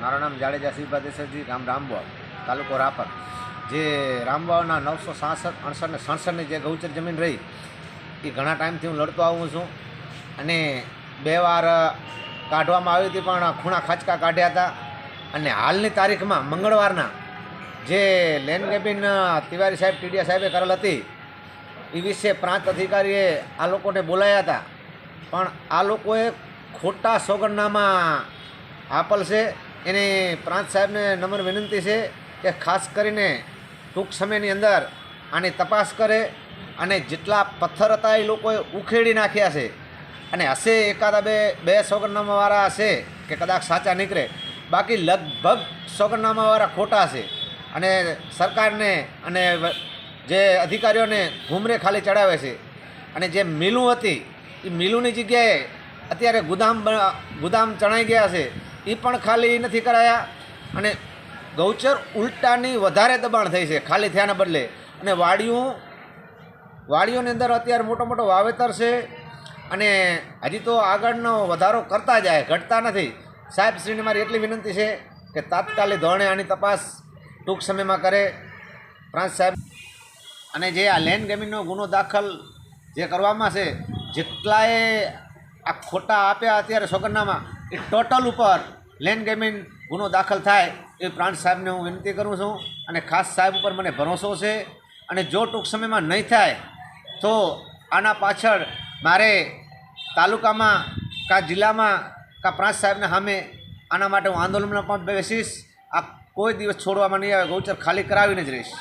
મારું નામ જાડેજા શિવભા દેસાઈજી ગામ રામવાવ, તાલુકો રાપર. જે રામવાવના નવસો સાસઠ, અડસઠ ને સડસઠની જે ગૌચર જમીન રહી, એ ઘણા ટાઈમથી હું લડતો આવું છું. અને બે વાર કાઢવામાં આવી હતી, પણ ખૂણા ખાચકા કાઢ્યા હતા. અને હાલની તારીખમાં મંગળવારના જે લેન્ડ કેબિન તિવારી સાહેબ, ટીડીયા સાહેબે કરેલ હતી, એ વિશે પ્રાંત અધિકારીએ આ લોકોને બોલાયા હતા. પણ આ લોકોએ ખોટા સોગંદનામા આપલ છે. એની પ્રાંત સાહેબને નમ્ર વિનંતી છે કે ખાસ કરીને ટૂંક સમયની અંદર આની તપાસ કરે અને જેટલા પથ્થર હતા એ લોકોએ ઉખેડી નાખ્યા છે. અને હશે એકાદા બે બે સોગરનામાવાળા હશે કે કદાચ સાચા નીકળે. બાકી લગભગ સોગરનામાવાળા ખોટા છે. અને સરકારને અને જે અધિકારીઓને ઘૂમરે ખાલી ચડાવે છે. અને જે મિલું હતી, એ મિલુંની જગ્યાએ અત્યારે ગુદામ ગુદામ ચણાઈ ગયા છે. એ પણ ખાલી નથી કરાયા. અને ગૌચર ઉલટાની વધારે દબાણ થઈ છે, ખાલી થયાના બદલે. અને વાડીઓ, વાડીઓની અંદર અત્યારે મોટો મોટો વાવેતર છે. અને હજી તો આગળનો વધારો કરતા જાય, ઘટતા નથી. સાહેબ શ્રીને મારી એટલી વિનંતી છે કે તાત્કાલિક ધોરણે આની તપાસ ટૂંક સમયમાં કરે. પ્રાંત સાહેબ, અને જે આ લેન્ડ ગેમિંગનો ગુનો દાખલ જે કરવામાં છે, જેટલાએ આ ખોટા આપ્યા અત્યારે સોગંદનામાં એ ટોટલ ઉપર લેન્ડ ગેમિંગ ગુનો દાખલ થાય એ પ્રાંત સાહેબને હું વિનંતી કરું છું અને ખાસ સાહેબ ઉપર મને ભરોસો છે અને જો ટૂંક સમયમાં નહીં થાય તો આના પાછળ મારે તાલુકામાં કા જિલ્લામાં કા પ્રાંત સાહેબના સામે આના માટે હું આંદોલનમાં પણ બેસીશ. આ કોઈ દિવસ છોડવામાં નહીં આવે, ગૌચર ખાલી કરાવીને જ રહીશ.